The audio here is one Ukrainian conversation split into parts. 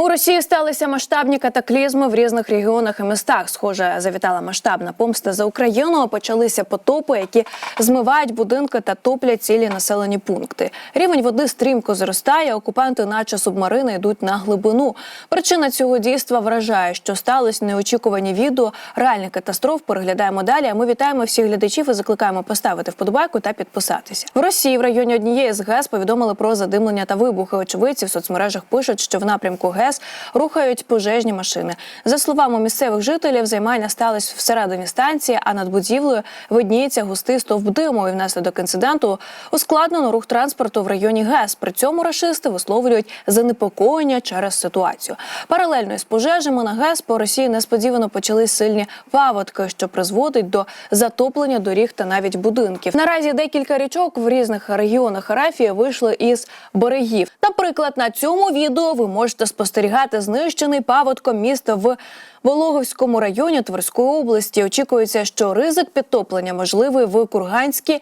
У Росії сталися масштабні катаклізми в різних регіонах і містах. Схоже, завітала масштабна помста за Україну. Почалися потопи, які змивають будинки та топлять цілі населені пункти. Рівень води стрімко зростає. Окупанти, наче субмарини, йдуть на глибину. Причина цього дійства вражає, що сталося неочікувані відео. Реальних катастроф переглядаємо далі. А ми вітаємо всіх глядачів і закликаємо поставити вподобайку та підписатися. В Росії в районі однієї з ГЕС повідомили про задимлення та вибухи. Очевидці в соцмережах пишуть, що в напрямку ГЕС рухають пожежні машини. За словами місцевих жителів, займання сталося всередині станції, а над будівлею видніється густий стовп диму. І внаслідок інциденту ускладнено рух транспорту в районі ГЕС. При цьому рашисти висловлюють занепокоєння через ситуацію. Паралельно із пожежами на ГЕС по Росії несподівано почались сильні паводки, що призводить до затоплення доріг та навіть будинків. Наразі декілька річок в різних регіонах Арафії вийшли із берегів. Наприклад, на цьому відео ви можете спостерігати знищений паводком міста в Вологовському районі Тверської області. Очікується, що ризик підтоплення можливий в Курганській.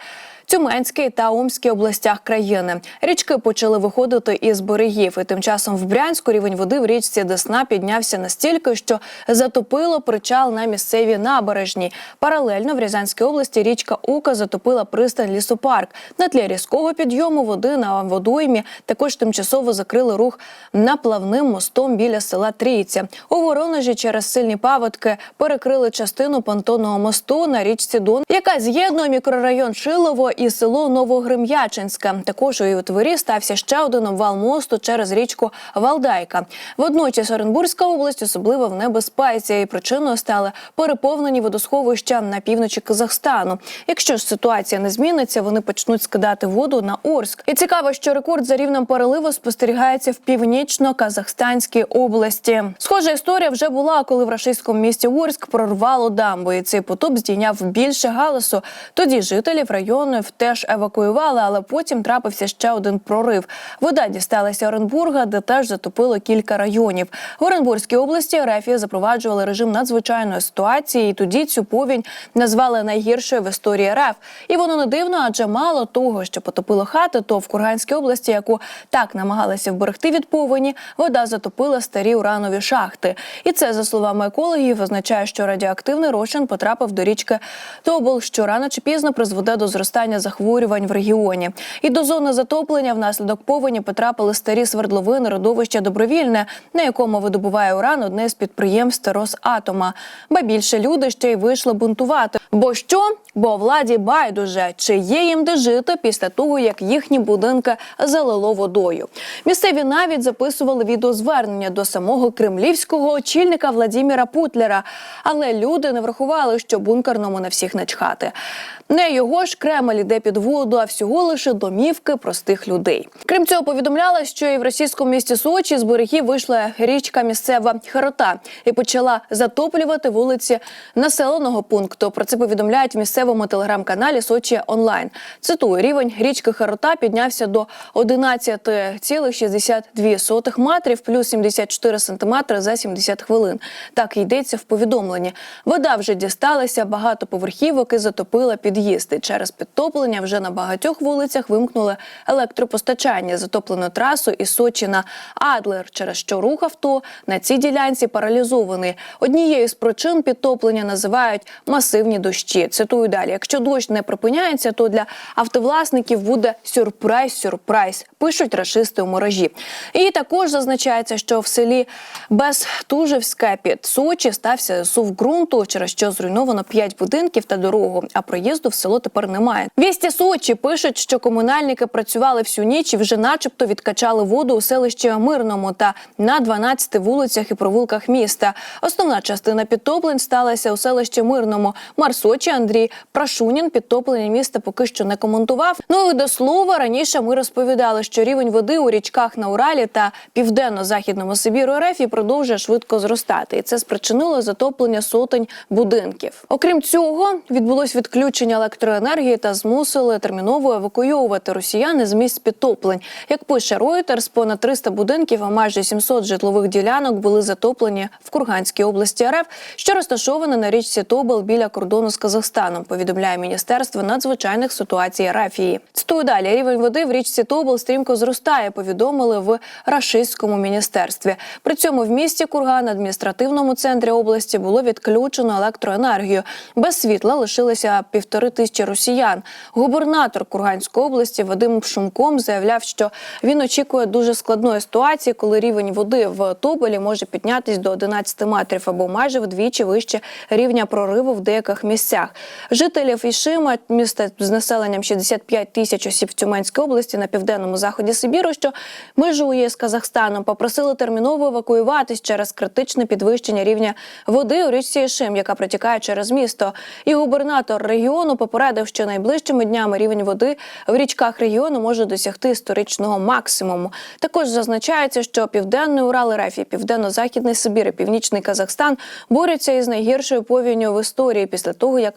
Тюменській та Омській областях країни річки почали виходити із берегів. І тим часом в Брянську рівень води в річці Десна піднявся настільки, що затопило причал на місцевій набережній. Паралельно в Рязанській області річка Ука затопила пристань лісопарк. На тлі різкого підйому води на водоймі також тимчасово закрили рух наплавним мостом біля села Трійця. У Воронежі через сильні паводки перекрили частину понтонного мосту на річці Дон, яка з'єднує мікрорайон Шилово і село Новогрим'ячинське. Також у Ютворі стався ще один обвал мосту через річку Валдайка. Водночас Оренбурзька область особливо в небезпеці, і причиною стали переповнені водосховища на півночі Казахстану. Якщо ж ситуація не зміниться, вони почнуть скидати воду на Орськ. І цікаво, що рекорд за рівнем переливу спостерігається в північно-казахстанській області. Схожа історія вже була, коли в рашистському місті Орськ прорвало дамбу, і цей потоп здійняв більше галасу. Тоді жителів району теж евакуювали, але потім трапився ще один прорив. Вода дісталася Оренбурга, де теж затопило кілька районів. В Оренбурзькій області РФ запроваджували режим надзвичайної ситуації. І тоді цю повінь назвали найгіршою в історії РФ. І воно не дивно, адже мало того, що потопило хати, то в Курганській області, яку так намагалися вберегти від повені, вода затопила старі уранові шахти. І це, за словами екологів, означає, що радіоактивний розчин потрапив до річки Тобол, що рано чи пізно призведе до зростання захворювань в регіоні. І до зони затоплення внаслідок повені потрапили старі свердловини родовища Добровільне, на якому видобуває уран одне з підприємств Росатома. Ба більше люди ще й вийшли бунтувати. Бо що? Бо владі байдуже, чи є їм де жити після того, як їхні будинки залило водою. Місцеві навіть записували відеозвернення до самого кремлівського очільника Владіміра Путлера. Але люди не врахували, що бункерному на всіх начхати. Не його ж Кремль іде під воду, а всього лише домівки простих людей. Крім цього, повідомляла, що і в російському місті Сочі з берегів вийшла річка місцева Харота і почала затоплювати вулиці населеного пункту. Про це повідомляють в місцевому телеграм-каналі Сочі онлайн. Цитую, рівень річки Харота піднявся до 11,62 метрів, плюс 74 сантиметри за 70 хвилин. Так йдеться в повідомленні. Вода вже дісталася багатоповерхівок і затопила під'їзди. Через підтоплення вже на багатьох вулицях вимкнули електропостачання, затоплену трасу із Сочі на Адлер, через що рух авто на цій ділянці паралізований. Однією з причин підтоплення називають масивні дощі. Цитую далі: якщо дощ не припиняється, то для автовласників буде сюрприз-сюрприз, пишуть рашисти у мережі. І також зазначається, що в селі Безтужевське під Сочі стався сув ґрунту, через що зруйновано 5 будинків та дорогу. А проїзду в село тепер немає. Вісті Сочі пишуть, що комунальники працювали всю ніч і вже, начебто, відкачали воду у селищі Мирному та на 12 вулицях і провулках міста. Основна частина підтоплень сталася у селищі Мирному. Мар Сочі Андрій Прашунін підтоплення міста поки що не коментував. Ну і до слова раніше ми розповідали, що рівень води у річках на Уралі та південно-західному Сибіру РФ продовжує швидко зростати, і це спричинило затоплення сотень будинків. Окрім цього, відбулось відключення електроенергії та змусили терміново евакуйовувати росіяни з місць підтоплень. Як пише Reuters, понад 300 будинків, а майже 700 житлових ділянок були затоплені в Курганській області РФ, що розташована на річці Тобол біля кордону з Казахстаном. Повідомляє міністерство надзвичайних ситуацій Рафії. Цитую далі рівень води в річці Тобол стрімко зростає. Повідомили в рашистському міністерстві. При цьому в місті Курган, адміністративному центрі області, було відключено електроенергію. Без світла лишилися півтори тисячі росіян. Губернатор Курганської області Вадим Шумком заявляв, що він очікує дуже складної ситуації, коли рівень води в Тоболі може піднятись до 11 метрів або майже вдвічі вище рівня прориву в деяких місцях. Жителів Ішима, міста з населенням 65 тисяч осіб в Тюменській області на південному заході Сибіру, що межує з Казахстаном, попросили терміново евакуюватись через критичне підвищення рівня води у річці Ішим, яка протікає через місто. І губернатор регіону попередив, що найближчими днями рівень води в річках регіону може досягти історичного максимуму. Також зазначається, що південний Урал РФ, і південно-західний Сибір і північний Казахстан борються із найгіршою повінню в історії після того, як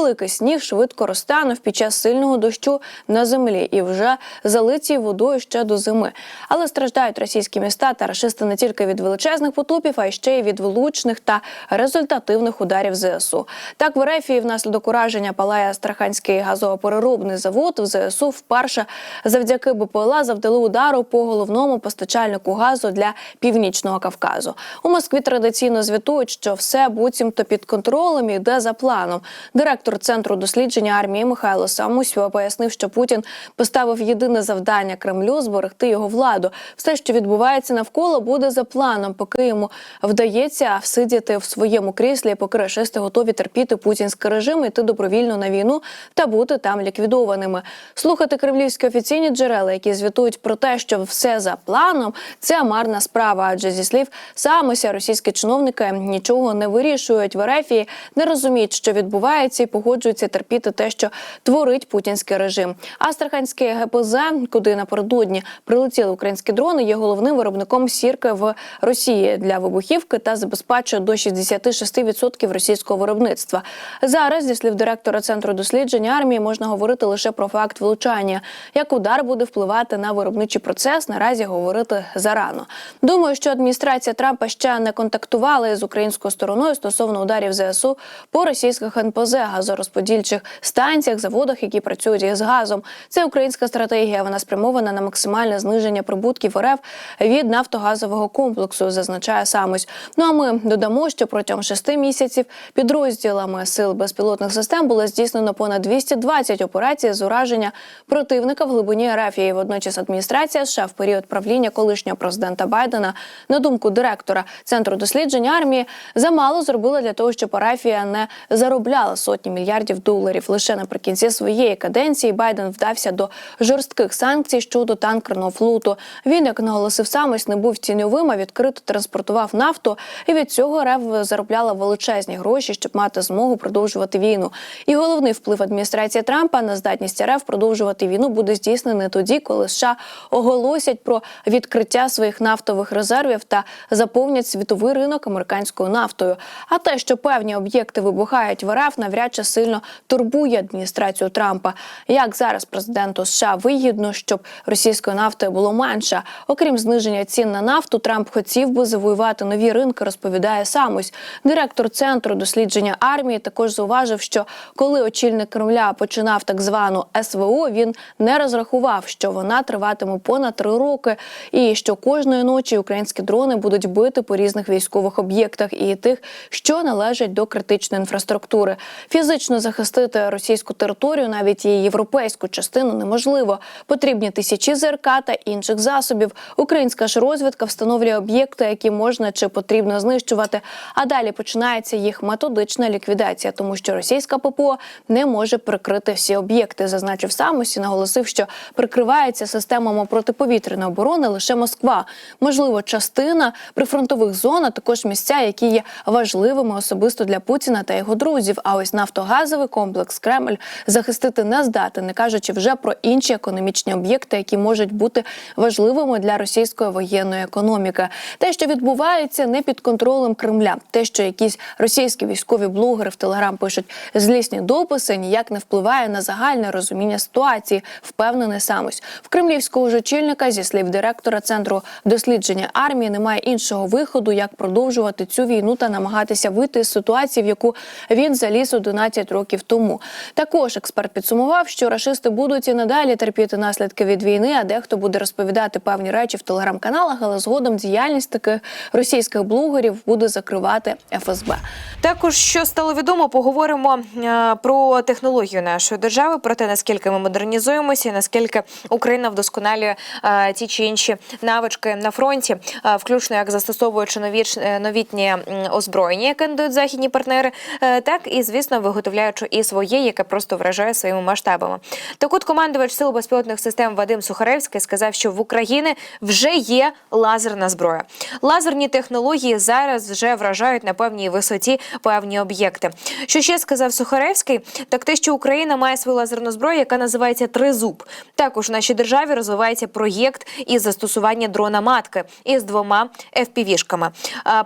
великий сніг швидко розтанув під час сильного дощу на землі і вже залиті водою ще до зими. Але страждають російські міста та рашисти не тільки від величезних потопів, а й ще й від влучних та результативних ударів ЗСУ. Так в РФ внаслідок ураження палає Астраханський газопереробний завод в ЗСУ вперше завдяки БПЛА завдали удару по головному постачальнику газу для північного Кавказу. У Москві традиційно звітують, що все буцімто під контролем і йде за планом. Директор центру дослідження армії Михайло Самусьо пояснив, що Путін поставив єдине завдання Кремлю зберегти його владу. Все, що відбувається навколо, буде за планом, поки йому вдається всидіти в своєму кріслі, поки рашисти готові терпіти путінський режим, йти добровільно на війну та бути там ліквідованими. Слухати кремлівські офіційні джерела, які звітують про те, що все за планом, це марна справа. Адже зі слів самося російські чиновники нічого не вирішують в Ерефії, не розуміють, що відбувається, і погоджуються терпіти те, що творить путінський режим. Астраханське ГПЗ, куди напередодні прилетіли українські дрони, є головним виробником сірки в Росії для вибухівки та забезпечує до 66% російського виробництва. Зараз, зі слів директора центру дослідження армії, можна говорити лише про факт влучання. Як удар буде впливати на виробничий процес, наразі говорити зарано. Думаю, що адміністрація Трампа ще не контактувала з українською стороною стосовно ударів ЗСУ по російських НПЗ, газорозподільчих станціях, заводах, які працюють із газом. Це українська стратегія. Вона спрямована на максимальне зниження прибутків РФ від нафтогазового комплексу, зазначає самось. Ну а ми додамо, що протягом шести місяців підрозділами сил безпілотних систем було здійснено понад 220 операцій з ураження противника в глибині РФ. І водночас адміністрація США в період правління колишнього президента Байдена, на думку директора центру дослідження армії, замало зробила для того, щоб парафія не заробляла сотні мільярдів доларів. Лише наприкінці своєї каденції Байден вдався до жорстких санкцій щодо танкерного флоту. Він, як наголосив сам, ось не був тіньовим, а відкрито транспортував нафту. І від цього РФ заробляла величезні гроші, щоб мати змогу продовжувати війну. І головний вплив адміністрації Трампа на здатність РФ продовжувати війну буде здійснений тоді, коли США оголосять про відкриття своїх нафтових резервів та заповнять світовий ринок американською нафтою. А те, що певні об'єкти вибухають в РФ, навряд чи сильно турбує адміністрацію Трампа. Як зараз президенту США вигідно, щоб російської нафти було менше? Окрім зниження цін на нафту, Трамп хотів би завоювати нові ринки. Розповідає самось. Директор центру дослідження армії також зауважив, що коли очільник Кремля починав так звану СВО, він не розрахував, що вона триватиме понад три роки, і що кожної ночі українські дрони будуть бити по різних військових об'єктах і тих, що належать до критичної інфраструктури. Фізично захистити російську територію, навіть її європейську частину, неможливо. Потрібні тисячі ЗРК та інших засобів. Українська ж розвідка встановлює об'єкти, які можна чи потрібно знищувати. А далі починається їх методична ліквідація, тому що російська ППО не може прикрити всі об'єкти. Зазначив Самос і наголосив, що прикривається системами протиповітряної оборони лише Москва. Можливо, частина прифронтових зон, а також місця, які є важливими особисто для Путіна та його друзів. А ось нафтогазовий комплекс Кремль захистити не здатен, не кажучи вже про інші економічні об'єкти, які можуть бути важливими для російської воєнної економіки. Те, що відбувається, не під контролем Кремля, те, що якісь російські військові блогери в Телеграм пишуть злісні дописи, ніяк не впливає на загальне розуміння ситуації. Впевнений самось в кремлівського ж очільника зі слів директора центру дослідження армії немає іншого виходу, як продовжувати цю війну та намагатися вийти з ситуації, в яку він заліз 11 років тому. Також експерт підсумував, що рашисти будуть і надалі терпіти наслідки від війни, а дехто буде розповідати певні речі в телеграм-каналах, але згодом діяльність таких російських блогерів буде закривати ФСБ. Також що стало відомо, поговоримо е, про технологію нашої держави, про те, наскільки ми модернізуємося, і наскільки Україна вдосконалює е, ті чи інші навички на фронті, е, включно як застосовуючи нові новітні озброєння, яке надають західні партнери, так і звісно виготовляючи і своє, яке просто вражає своїми масштабами. Так от командувач сил безпілотних систем Вадим Сухаревський сказав, що в Україні вже є лазерна зброя. Лазерні технології зараз вже вражають на певній висоті певні об'єкти. Що ще сказав Сухаревський? Так те, що Україна має свою лазерну зброю, яка називається Тризуб. Також в нашій державі розвивається проєкт із застосування дрона матки із двома FPV-шками.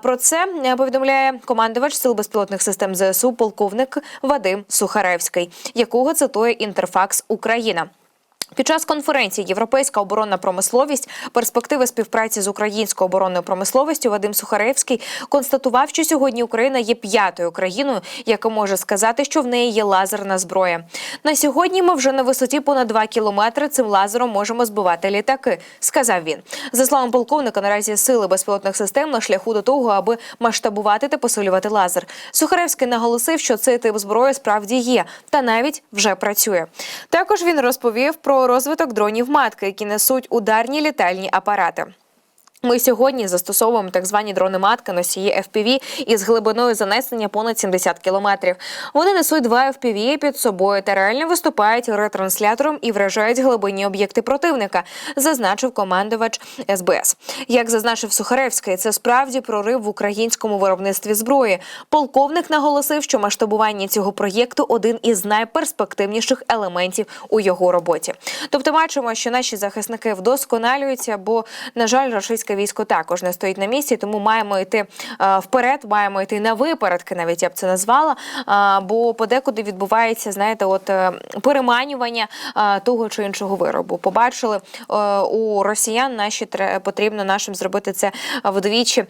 Про це повідомляє командувач сил безпілотних систем ЗСУ, полковник Вадим Сухаревський, якого цитує Інтерфакс Україна. Під час конференції Європейська оборонна промисловість, перспективи співпраці з українською оборонною промисловістю Вадим Сухаревський констатував, що сьогодні Україна є п'ятою країною, яка може сказати, що в неї є лазерна зброя. На сьогодні ми вже на висоті понад 2 кілометри цим лазером можемо збивати літаки, сказав він. За словами полковника, наразі сили безпілотних систем на шляху до того, аби масштабувати та посилювати лазер. Сухаревський наголосив, що цей тип зброї справді є та навіть вже працює. Також він розповів про розвиток дронів матки, які несуть ударні літальні апарати. Ми сьогодні застосовуємо так звані дрони матки носії FPV із глибиною занесення понад 70 кілометрів. Вони несуть два FPV під собою та реально виступають ретранслятором і вражають глибинні об'єкти противника, зазначив командувач СБС. Як зазначив Сухаревський, це справді прорив в українському виробництві зброї. Полковник наголосив, що масштабування цього проєкту один із найперспективніших елементів у його роботі. Тобто, бачимо, що наші захисники вдосконалюються, бо на жаль, російське військо також не стоїть на місці, тому маємо йти е, вперед, маємо йти на випередки, навіть я б це назвала. е, бо подекуди відбувається, знаєте, от е, переманювання того чи іншого виробу. Побачили у росіян, наші потрібно нашим зробити це вдвічі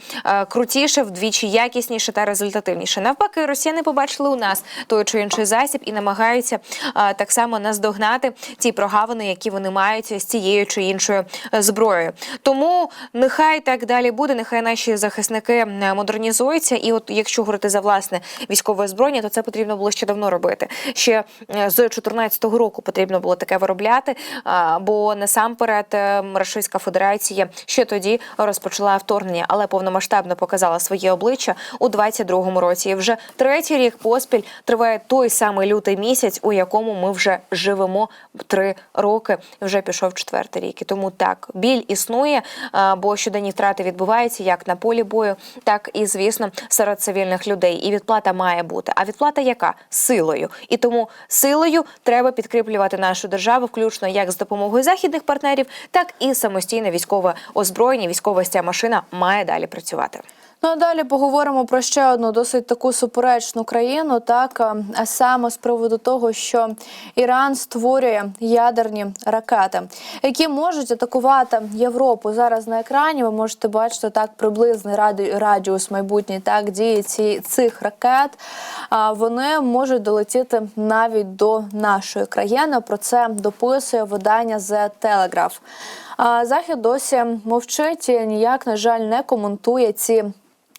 крутіше, вдвічі якісніше та результативніше. Навпаки, росіяни побачили у нас той чи інший засіб і намагаються так само наздогнати ті прогавини, які вони мають з цією чи іншою зброєю. Тому нехай так далі буде. Нехай наші захисники е, модернізуються. І от якщо говорити за власне військове збройня, то це потрібно було ще давно робити. Ще е, з 2014 року потрібно було таке виробляти. а, Бо насамперед е, Російська Федерація ще тоді розпочала вторгнення, але повномасштабно показала своє обличчя у 22-му році. І вже третій рік поспіль триває той самий лютий місяць, у якому ми вже живемо три роки. Вже пішов четвертий рік. І тому так біль існує, а, бо щоденні втрати відбуваються як на полі бою, так і звісно серед цивільних людей. І відплата має бути. А відплата яка силою? І тому силою треба підкріплювати нашу державу, включно як з допомогою західних партнерів, так і самостійне військове озброєння. Військова ця машина має далі працювати. Ну а далі поговоримо про ще одну досить таку суперечну країну, так а- а саме з приводу того, що Іран створює ядерні ракети, які можуть атакувати Європу. Зараз на екрані ви можете бачити так приблизний раді- радіус майбутній так дії ці цих ракет. А вони можуть долетіти навіть до нашої країни. Про це дописує видання The Telegraph. А Захід досі мовчить і ніяк, на жаль, не коментує ці.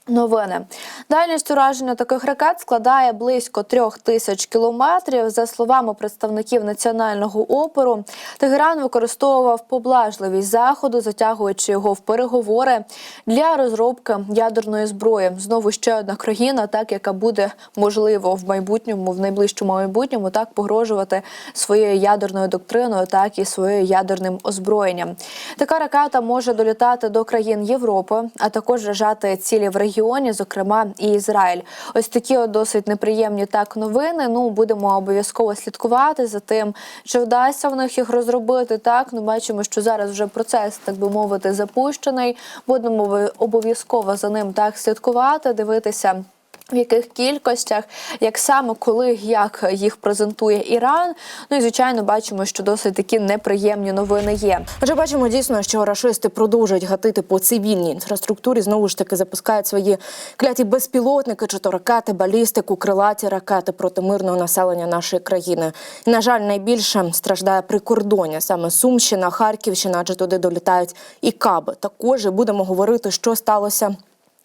Новини дальність ураження таких ракет складає близько трьох тисяч кілометрів. За словами представників національного опору, Тегеран використовував поблажливість заходу, затягуючи його в переговори для розробки ядерної зброї. Знову ще одна країна, так яка буде можливо в майбутньому, в найближчому майбутньому, так погрожувати своєю ядерною доктриною, так і своєю ядерним озброєнням. Така ракета може долітати до країн Європи, а також вражати цілі в регіоні, зокрема і Ізраїль. Ось такі от досить неприємні так новини. Ну будемо обов'язково слідкувати за тим, чи вдасться в них їх розробити. Так ну бачимо, що зараз вже процес, так би мовити, запущений. Будемо обов'язково за ним так слідкувати, дивитися. В яких кількостях, як саме коли, як їх презентує Іран. Ну і звичайно, бачимо, що досить такі неприємні новини є. Отже, бачимо дійсно, що рашисти продовжують гатити по цивільній інфраструктурі. Знову ж таки запускають свої кляті безпілотники, чи то ракети, балістику, крилаті ракети проти мирного населення нашої країни. І, на жаль, найбільше страждає прикордоння саме Сумщина, Харківщина, адже туди долітають і каби. Також будемо говорити, що сталося.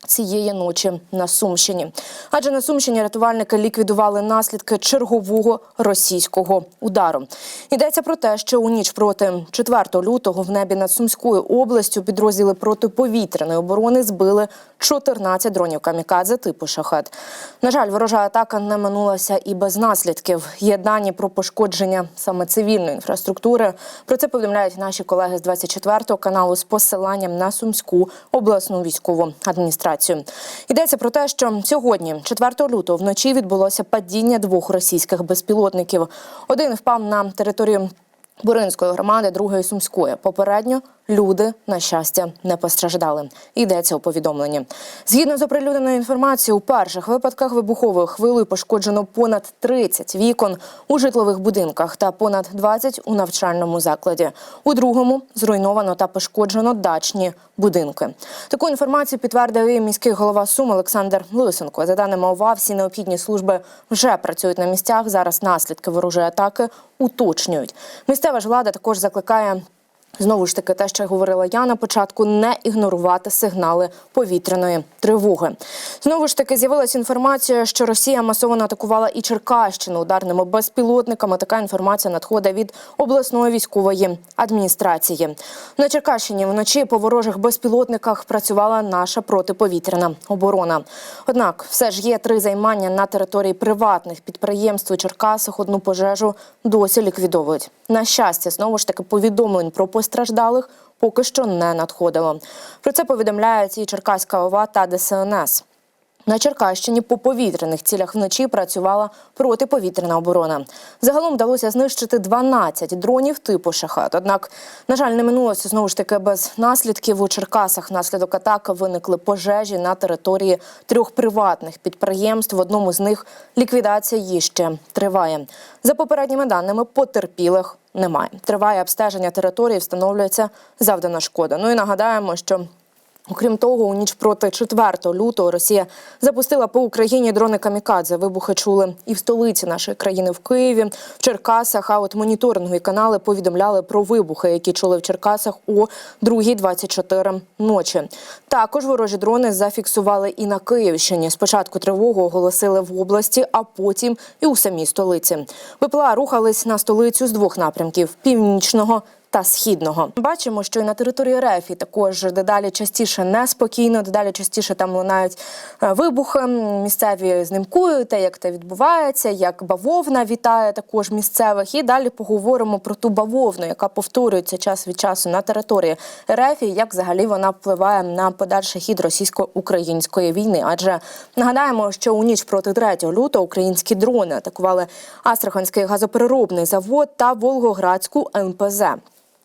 Цієї ночі на Сумщині, адже на Сумщині рятувальники ліквідували наслідки чергового російського удару. Йдеться про те, що у ніч проти 4 лютого в небі над Сумською областю підрозділи протиповітряної оборони збили 14 дронів камікадзе типу шахет. На жаль, ворожа атака не минулася і без наслідків. Є дані про пошкодження саме цивільної інфраструктури. Про це повідомляють наші колеги з 24 каналу з посиланням на Сумську обласну військову адміністрацію. Йдеться про те, що сьогодні, 4 лютого, вночі відбулося падіння двох російських безпілотників. Один впав на територію Буринської громади, другої сумської. Попередньо люди, на щастя, не постраждали. Йдеться у повідомленні. Згідно з оприлюдненою інформацією, у перших випадках вибуховою хвилею пошкоджено понад 30 вікон у житлових будинках та понад 20 у навчальному закладі. У другому зруйновано та пошкоджено дачні будинки. Таку інформацію підтвердив і міський голова Сум Олександр Лисенко. За даними ОВА, всі необхідні служби вже працюють на місцях. Зараз наслідки ворожої атаки уточнюють. Місцева ж влада також закликає. Знову ж таки, те, що говорила я на початку, не ігнорувати сигнали повітряної тривоги. Знову ж таки, з'явилася інформація, що Росія масово атакувала і Черкащину ударними безпілотниками. Така інформація надходить від обласної військової адміністрації. На Черкащині вночі по ворожих безпілотниках працювала наша протиповітряна оборона. Однак, все ж є три займання на території приватних підприємств у Черкасах. Одну пожежу досі ліквідовують. На щастя, знову ж таки повідомлень про постраждалих поки що не надходило. Про це повідомляють і Черкаська ОВА та ДСНС. На Черкащині по повітряних цілях вночі працювала протиповітряна оборона. Загалом вдалося знищити 12 дронів типу шахет. Однак, на жаль, не минулося знову ж таки без наслідків. У Черкасах внаслідок атаки виникли пожежі на території трьох приватних підприємств. В одному з них ліквідація її ще триває. За попередніми даними, потерпілих немає. Триває обстеження території, встановлюється завдана шкода. Ну і нагадаємо, що Окрім того, у ніч проти 4 лютого Росія запустила по Україні дрони камікадзе. Вибухи чули і в столиці нашої країни в Києві, в Черкасах. А от моніторингові канали повідомляли про вибухи, які чули в Черкасах о 2.24 ночі. Також ворожі дрони зафіксували і на Київщині. Спочатку тривогу оголосили в області, а потім і у самій столиці. БПЛА рухались на столицю з двох напрямків північного та східного. Бачимо, що і на території РЕФі також дедалі частіше неспокійно, дедалі частіше там лунають е, вибухи. Місцеві знімкують те, як це відбувається, як бавовна вітає також місцевих. І далі поговоримо про ту бавовну, яка повторюється час від часу на території РЕФі, як взагалі вона впливає на подальший хід російсько-української війни. Адже нагадаємо, що у ніч проти 3 лютого українські дрони атакували Астраханський газопереробний завод та Волгоградську НПЗ.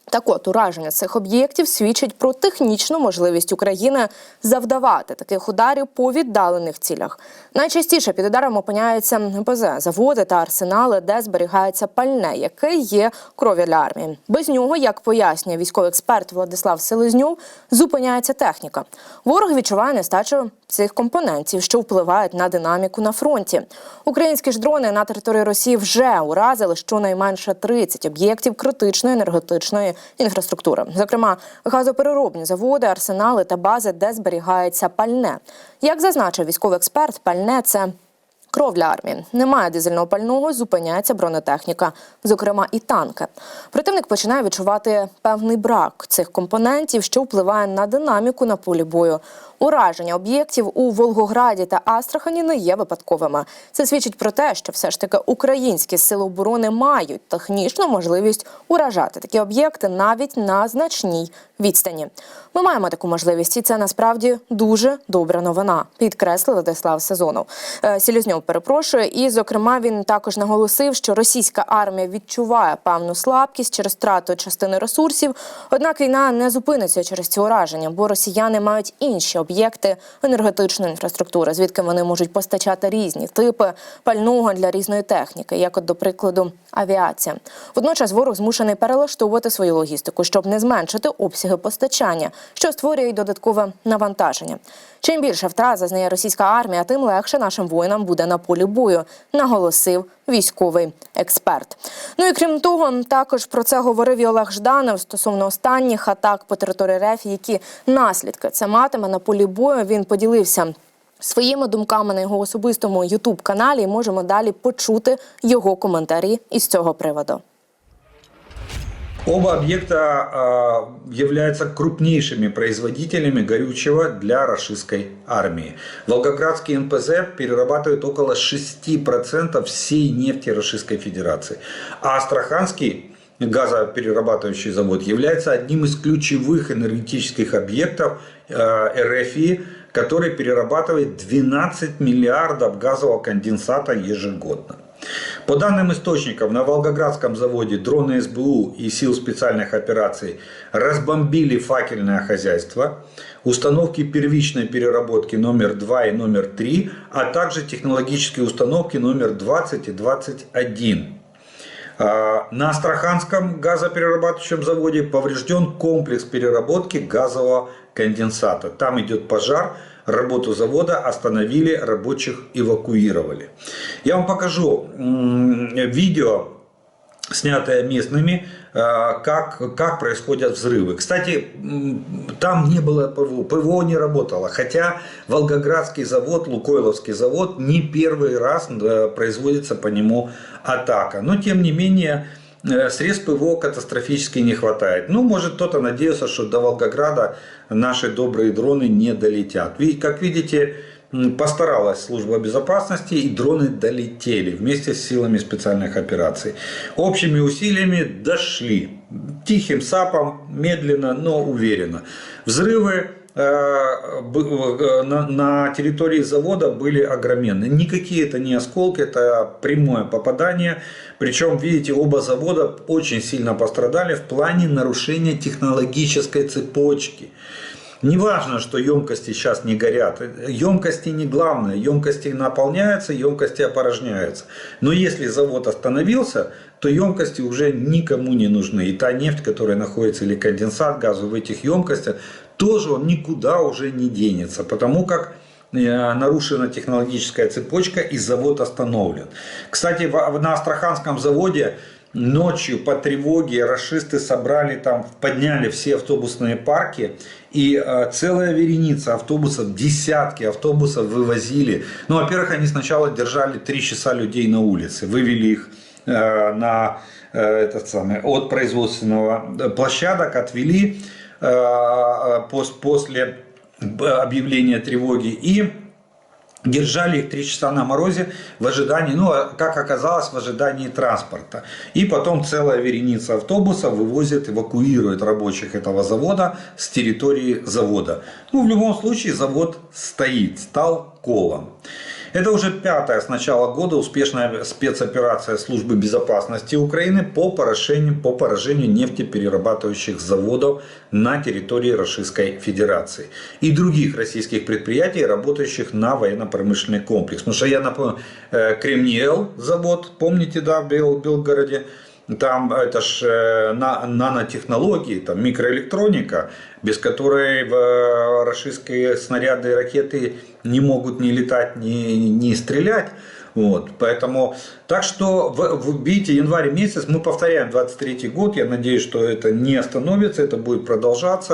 Так от, ураження цих об'єктів свідчить про технічну можливість України завдавати таких ударів по віддалених цілях. Найчастіше під ударом опиняються НПЗ, заводи та арсенали, де зберігається пальне, яке є кров'ю для армії. Без нього, як пояснює військовий експерт Владислав Селезньов, зупиняється техніка. Ворог відчуває нестачу цих компонентів, що впливають на динаміку на фронті. Українські ж дрони на території Росії вже уразили щонайменше 30 об'єктів критичної енергетичної інфраструктури, зокрема газопереробні заводи, арсенали та бази, де зберігається пальне. Як зазначив військовий експерт, пальне це. Кров для армії немає дизельного пального, зупиняється бронетехніка, зокрема і танки. Противник починає відчувати певний брак цих компонентів, що впливає на динаміку на полі бою. Ураження об'єктів у Волгограді та Астрахані не є випадковими. Це свідчить про те, що все ж таки українські сили оборони мають технічну можливість уражати такі об'єкти навіть на значній відстані. Ми маємо таку можливість, і це насправді дуже добра новина. Підкреслив Владислав Сезонов. Е, Селізньов перепрошує. І, зокрема, він також наголосив, що російська армія відчуває певну слабкість через втрату частини ресурсів. Однак війна не зупиниться через ці ураження, бо росіяни мають інші об'єкти об'єкти енергетичної інфраструктури, звідки вони можуть постачати різні типи пального для різної техніки, як, от, до прикладу, авіація. Водночас ворог змушений перелаштовувати свою логістику, щоб не зменшити обсяги постачання, що створює й додаткове навантаження. Чим більше втрат зазнає російська армія, тим легше нашим воїнам буде на полі бою, наголосив військовий експерт. Ну і крім того, також про це говорив і Олег Жданов стосовно останніх атак по території РФ, які наслідки це матиме на полі бою. Він поділився. Своїми думками на його особистому ютуб каналі можемо далі почути його коментарі із цього приводу. Оба объекта э, являются крупнейшими производителями горючего для российской армии. Волгоградский НПЗ перерабатывает около 6% всей нефти Российской Федерации. А Астраханский газоперерабатывающий завод является одним из ключевых энергетических объектов э, РФИ, который перерабатывает 12 миллиардов газового конденсата ежегодно. По данным источников, на Волгоградском заводе дроны СБУ и сил специальных операций разбомбили факельное хозяйство, установки первичной переработки номер 2 и номер 3, а также технологические установки номер 20 и 21. А, На Астраханском газоперерабатывающем заводе поврежден комплекс переработки газового конденсата. Там идет пожар, работу завода остановили, рабочих эвакуировали. Я вам покажу видео, снятое местными, э, как, как происходят взрывы. Кстати, там не было ПВО, ПВО не работало, хотя Волгоградский завод, Лукойловский завод не первый раз э, производится по нему атака. Но тем не менее, средств ПВО катастрофически не хватает. Ну, может, кто-то надеялся, что до Волгограда наши добрые дроны не долетят. Ви- Как видите, постаралась служба безопасности и дроны долетели вместе с силами специальных операций. Общими усилиями дошли. Тихим сапом, медленно, но уверенно. Взрывы э, э, на, на территории завода были огроменные. Никакие это не осколки, это прямое попадание. Причем, видите, оба завода очень сильно пострадали в плане нарушения технологической цепочки. Не важно, что емкости сейчас не горят. Емкости не главное. Емкости наполняются, емкости опорожняются. Но если завод остановился, то емкости уже никому не нужны. И та нефть, которая находится, или конденсат газа в этих емкостях, тоже он никуда уже не денется. Потому как э, нарушена технологическая цепочка и завод остановлен. Кстати, на Астраханском заводе ночью по тревоге расисты собрали там, подняли все автобусные парки и э, целая вереница автобусов, десятки автобусов вывозили. Ну, во-первых, они сначала держали три часа людей на улице, вывели их э, на этот самый, от производственного площадок, отвели после б- объявления тревоги и Держали их три часа на морозе в ожидании, ну, а как оказалось, в ожидании транспорта. И потом целая вереница автобусов вывозит, эвакуирует рабочих этого завода с территории завода. Ну, в любом случае, завод стоит, стал колом. Это уже пятая с начала года успешная спецоперация службы безопасности Украины по поражению, по поражению нефтеперерабатывающих заводов на территории Российской Федерации и других российских предприятий, работающих на военно-промышленный комплекс. Потому что я напомню, э, Кремниел завод, помните, да, в Бел- Белгороде, там это ж э, на, нанотехнологии, там микроэлектроника, без которой э, российские снаряды и ракеты не могут ни летать, ни, ни стрелять. Вот, поэтому, так что, в, в, видите, январь месяц, мы повторяем 23 год, я надеюсь, что это не остановится, это будет продолжаться.